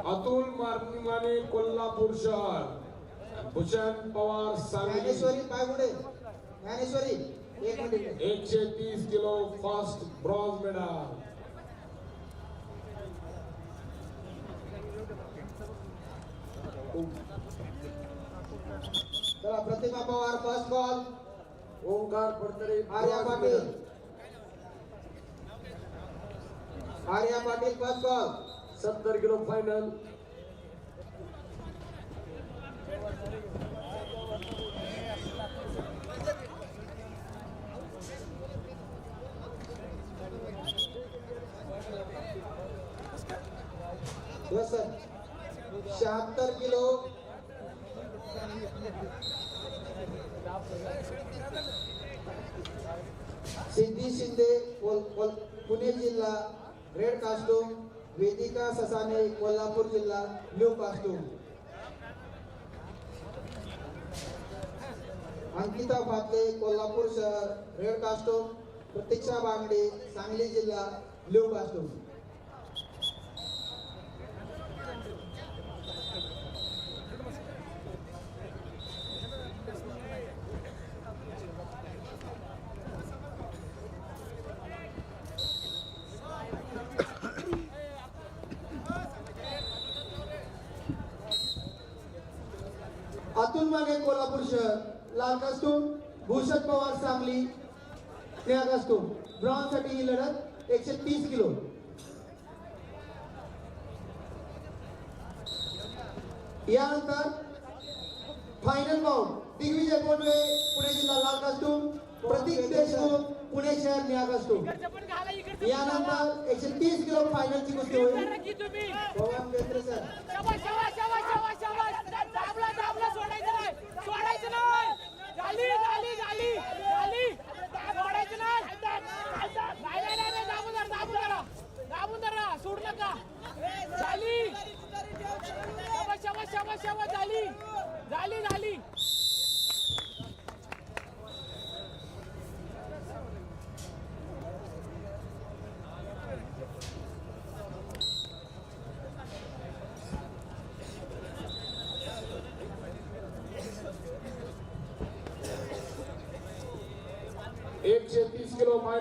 अतुल कोल्हापूर शहर। भूषण पवार सांगली। ज्ञानेश्वरी पायगुडे। ज्ञानेश्वरी एक मिनिट. एकशे तीस किलो फ़र्स्ट ब्रॉन्झ मेडल चला Pawar first ball Omkar Arya Patil. Arya Patil ball सत्तर किलो फायनल शहात्तर किलो. सिद्धी शिंदे पुणे जिल्हा. रेड कास्टूम वेदिका ससाने कोल्हापूर जिल्हा ब्ल्यू कास्टूम. अंकिता फातले कोल्हापूर शहर रेड कास्टूम. प्रतीक्षा बांगडे सांगली जिल्हा ब्ल्यू कास्टूम. अतुल माने कोल्हापूर शहर लाल कास्टूम भूषण पवार सांगली निळा कास्टूम ब्रॉन्झसाठी ही लढत एकशे तीस किलो. यानंतर फायनल बाउंड दिग्विजय बोंडवे पुणे जिल्हा लाल कास्टूम प्रतीक देशमुख पुणे शहर निळा कास्टूम यानंतर एकशे तीस किलो फायनलची कुस्ती होईल. शाबास शाबास शाबास झाली झाली झाली एकशे तीस किलो फायनल